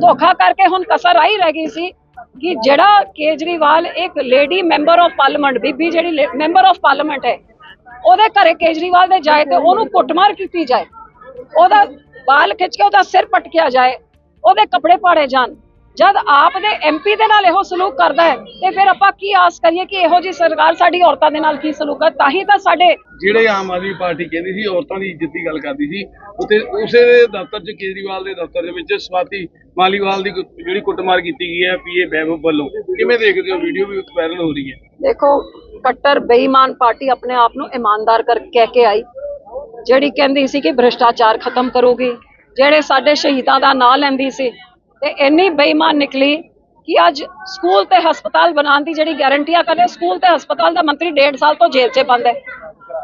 ਧੋਖਾ ਕਰਕੇ ਹੁਣ ਕਸਰ ਆਈ ਰਹਿ ਗਈ ਸੀ ਕਿ ਜਿਹੜਾ ਕੇਜਰੀਵਾਲ ਇੱਕ ਲੇਡੀ ਮੈਂਬਰ ਆਫ ਪਾਰਲੀਮੈਂਟ ਬੀਬੀ ਜਿਹੜੀ ਮੈਂਬਰ ਆਫ ਪਾਰਲੀਮੈਂਟ ਹੈ, ਉਹਦੇ ਘਰੇ ਕੇਜਰੀਵਾਲ ਦੇ ਜਾਏ ਤੇ ਉਹਨੂੰ ਕੁੱਟਮਾਰ ਕੀਤੀ ਜਾਏ, ਉਹਦਾ ਬਾਲ ਖਿੱਚ ਕੇ ਉਹਦਾ ਸਿਰ ਪਟਕਿਆ ਜਾਏ, ਉਹਦੇ ਕੱਪੜੇ ਪਾੜੇ ਜਾਣ। ਜਦ ਆਪ ਦੇ ਐਮਪੀ ਦੇ ਨਾਲ ਇਹੋ ਸਲੂਕ ਕਰਦਾ ਹੈ ਤੇ ਫਿਰ ਆਪਾਂ ਕੀ ਆਸ ਕਰੀਏ ਕਿ ਇਹੋ ਜੀ ਸਰਕਾਰ ਸਾਡੀ ਔਰਤਾਂ ਦੇ ਨਾਲ ਕੀ ਸਲੂਕ ਹੈ? ਤਾਂ ਹੀ ਤਾਂ ਸਾਡੇ ਜਿਹੜੇ ਆਮ ਆਦਮੀ ਪਾਰਟੀ ਕਹਿੰਦੀ ਸੀ ਔਰਤਾਂ ਦੀ ਇੱਜ਼ਤ ਦੀ ਗੱਲ ਕਰਦੀ ਸੀ ਉਤੇ ਉਸੇ ਦੇ ਦਫ਼ਤਰ 'ਚ ਕੇਜਰੀਵਾਲ ਦੇ ਦਫ਼ਤਰ ਦੇ ਵਿੱਚ ਸਵਾਤੀ ਮਾਲੀਵਾਲ ਦੀ ਜਿਹੜੀ ਕੁੱਟਮਾਰ ਕੀਤੀ ਗਈ ਹੈ ਪੀਏ ਬੈਬ ਵੱਲੋਂ। ਕਿਵੇਂ ਦੇਖਦੇ ਹੋ? ਵੀਡੀਓ ਵੀ ਵਾਇਰਲ ਹੋ ਰਹੀ ਹੈ। ਦੇਖੋ ਕੱਟਰ ਬੇਈਮਾਨ ਪਾਰਟੀ ਆਪਣੇ ਆਪ ਨੂੰ ਇਮਾਨਦਾਰ ਕਰ ਕਹਿ ਕੇ ਆਈ ਜਿਹੜੀ ਕਹਿੰਦੀ ਸੀ ਕਿ ਭ੍ਰਿਸ਼ਟਾਚਾਰ ਖਤਮ ਕਰੂਗੀ ਜਿਹੜੇ ਸਾਡੇ ਸ਼ਹੀਦਾਂ ਦਾ ਨਾਂ ਲੈਂਦੀ ਸੀ ਤੇ ਇੰਨੀ ਬੇਈਮਾਨ ਨਿਕਲੀ ਕਿ ਅੱਜ ਸਕੂਲ ਤੇ ਹਸਪਤਾਲ ਬਣਾਉਣ ਦੀ ਜਿਹੜੀ ਗਾਰੰਟੀਆਂ ਕਰਦੇ ਸਕੂਲ ਤੇ ਹਸਪਤਾਲ ਦਾ ਮੰਤਰੀ 1.5 ਸਾਲ ਤੋਂ ਜੇਲ੍ਹ 'ਚ ਬੰਦ ਹੈ।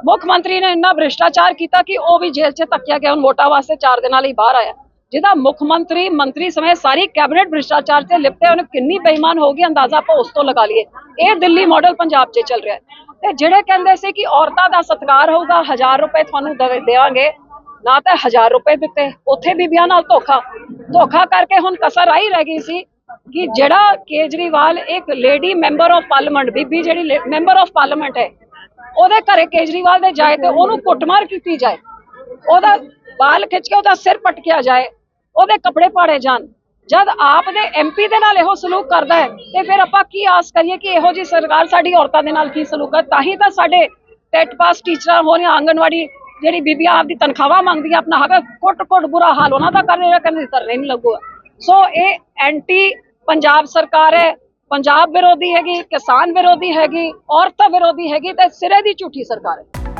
ਮੁੱਖ ਮੰਤਰੀ ਨੇ ਇੰਨਾ ਭ੍ਰਿਸ਼ਟਾਚਾਰ ਕੀਤਾ ਕਿ ਉਹ ਵੀ ਜੇਲ੍ਹ 'ਚ ਧੱਕਿਆ ਗਿਆ, ਹੁਣ ਵੋਟਾਂ ਵਾਸਤੇ 4 ਦਿਨਾਂ ਲਈ ਬਾਹਰ ਆਇਆ। ਜਿਹਦਾ ਮੁੱਖ ਮੰਤਰੀ ਮੰਤਰੀ ਸਮੇਂ ਸਾਰੀ ਕੈਬਨਿਟ ਭ੍ਰਿਸ਼ਟਾਚਾਰ ਤੇ ਲਿਪਟੇ ਉਹਨੂੰ ਕਿੰਨੀ ਬੇਈਮਾਨ ਹੋ ਗਈ ਅੰਦਾਜ਼ਾ ਆਪਾਂ ਉਸ ਤੋਂ ਲਗਾ ਲਈਏ। ਇਹ ਦਿੱਲੀ ਮਾਡਲ ਪੰਜਾਬ 'ਚ ਚੱਲ ਰਿਹਾ ਤੇ ਜਿਹੜੇ ਕਹਿੰਦੇ ਸੀ ਕਿ ਔਰਤਾਂ ਦਾ ਸਤਿਕਾਰ ਹੋਊਗਾ 1000 ਰੁਪਏ ਤੁਹਾਨੂੰ ਦੇਵਾਂਗੇ, ਨਾ ਤਾਂ 1000 ਰੁਪਏ ਦਿੱਤੇ, ਉੱਥੇ ਬੀਬੀਆਂ ਨਾਲ ਧੋਖਾ। ਧੋਖਾ ਕਰਕੇ ਹੁਣ ਕਸਰ ਆਈ ਰਹਿ ਗਈ ਸੀ ਕਿ ਜਿਹੜਾ ਕੇਜਰੀਵਾਲ ਇੱਕ ਲੇਡੀ ਮੈਂਬਰ ਆਫ ਪਾਰਲੀਮੈਂਟ ਬੀਬੀ ਜਿਹੜੀ ਮੈਂਬਰ ਆਫ ਪਾਰਲੀਮੈਂਟ ਹੈ, ਉਹਦੇ ਘਰੇ ਕੇਜਰੀਵਾਲ ਦੇ ਜਾਏ ਤੇ ਉਹਨੂੰ ਕੁੱਟਮਾਰ ਕੀਤੀ ਜਾਏ, ਉਹਦਾ ਬਾਲ ਖਿੱਚ ਕੇ ਉਹਦਾ ਸਿਰ ਪਟਕਿਆ ਜਾਏ, ਉਹਦੇ ਕੱਪੜੇ ਪਾੜੇ ਜਾਣ, ਜਦ ਆਪ ਦੇ ਐਮਪੀ ਦੇ ਨਾਲ ਇਹੋ ਸਲੂਕ ਕਰਦਾ ਹੈ, ਤੇ ਫਿਰ ਆਪਾਂ ਕੀ ਆਸ ਕਰੀਏ ਕਿ ਇਹੋ ਜੀ ਸਰਕਾਰ ਸਾਡੀ ਔਰਤਾਂ ਦੇ ਨਾਲ ਕੀ ਸਲੂਕ ਹੈ? ਤਾਂ ਹੀ ਤਾਂ ਸਾਡੇ ਟੈਟ ਪਾਸ ਟੀਚਰਾਂ ਹੋਣ ਜਾਂ ਆਂਗਣਵਾੜੀ ਜਿਹੜੀ ਬੀਬੀਆਂ ਆਪਦੀ ਤਨਖਾਹਾਂ ਮੰਗਦੀਆਂ ਆਪਣਾ ਹੱਕ ਕੁੱਟ-ਕੁੱਟ ਬੁਰਾ ਹਾਲ ਉਹਨਾਂ ਦਾ ਕਰ ਰਿਹਾ ਕਹਿੰਦੇ ਧਰਨੇ ਨਹੀਂ ਲੱਗੂਗਾ ਸੋ ਇਹ ਐਂਟੀ ਪੰਜਾਬ ਸਰਕਾਰ ਹੈ, ਪੰਜਾਬ ਵਿਰੋਧੀ ਹੈਗੀ, ਕਿਸਾਨ ਵਿਰੋਧੀ ਹੈਗੀ, ਔਰਤ ਵਿਰੋਧੀ ਹੈਗੀ ਤੇ ਸਿਰੇ ਦੀ ਝੂਠੀ ਸਰਕਾਰ ਹੈ।